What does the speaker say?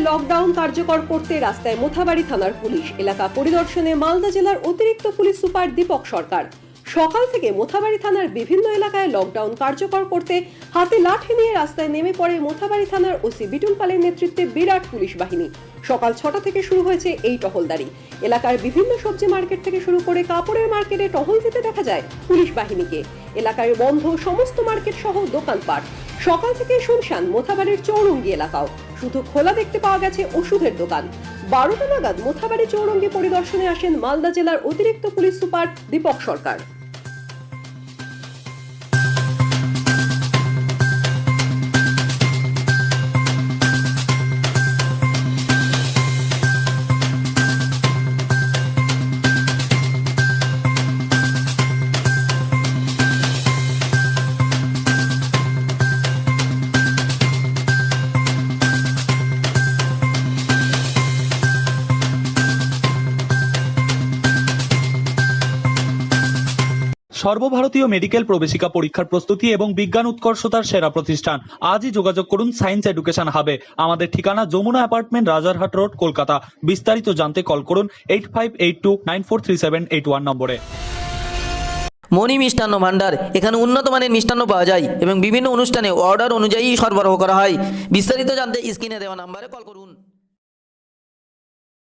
Lockdown কার্যকর করতে রাস্তায় মোথাবাড়ি থানার পুলিশ। এলাকা পরিদর্শনে মালদা জেলার অতিরিক্ত পুলিশ সুপার দীপক সরকার। সকাল থেকে মোথাবাড়ি থানার বিভিন্ন এলাকায় লকডাউন কার্যকর করতে হাতে লাঠি নিয়ে রাস্তায় নেমে পড়ে মোথাবাড়ি থানার ওসি বিটুল পালের নেতৃত্বে বিরাট পুলিশ বাহিনী। সকাল ছটা থেকে শুরু হয়েছে এই টহলদারি। এলাকার বিভিন্ন সবজি মার্কেট থেকে শুরু করে কাপড়ের মার্কেটে টহল দিতে দেখা যায় পুলিশ বাহিনীকে। এলাকার বন্ধ, সমস্ত মার্কেট সহ দোকানপাট। সকাল থেকে শুনশান মোথাবাড়ির চৌরঙ্গি এলাকাও। শুধু খোলা দেখতে পাওয়া গেছে ওষুধের দোকান। বারোটা নাগাদ মোথাবাড়ি চৌরঙ্গি পরিদর্শনে আসেন মালদা জেলার অতিরিক্ত পুলিশ সুপার দীপক সরকার। সর্বভারতীয় মেডিকেল প্রবেশিকা পরীক্ষার প্রস্তুতি এবং বিজ্ঞান উৎকর্ষতার সেরা প্রতিষ্ঠান। আজই যোগাযোগ করুন সায়েন্স এডুকেশন হাবে। আমাদের ঠিকানা যমুনা অ্যাপার্টমেন্ট, রাজারহাট রোড, কলকাতা। বিস্তারিত জানতে কল করুন eight five eight two nine four three seven eight one নম্বরে। মণি মিষ্টান্ন ভাণ্ডার, এখানে উন্নত মানের মিষ্টান্ন পাওয়া যায় এবং বিভিন্ন অনুষ্ঠানে অর্ডার অনুযায়ী সরবরাহ করা হয়। বিস্তারিত জানতে স্ক্রিনে দেওয়া নাম্বারে কল করুন।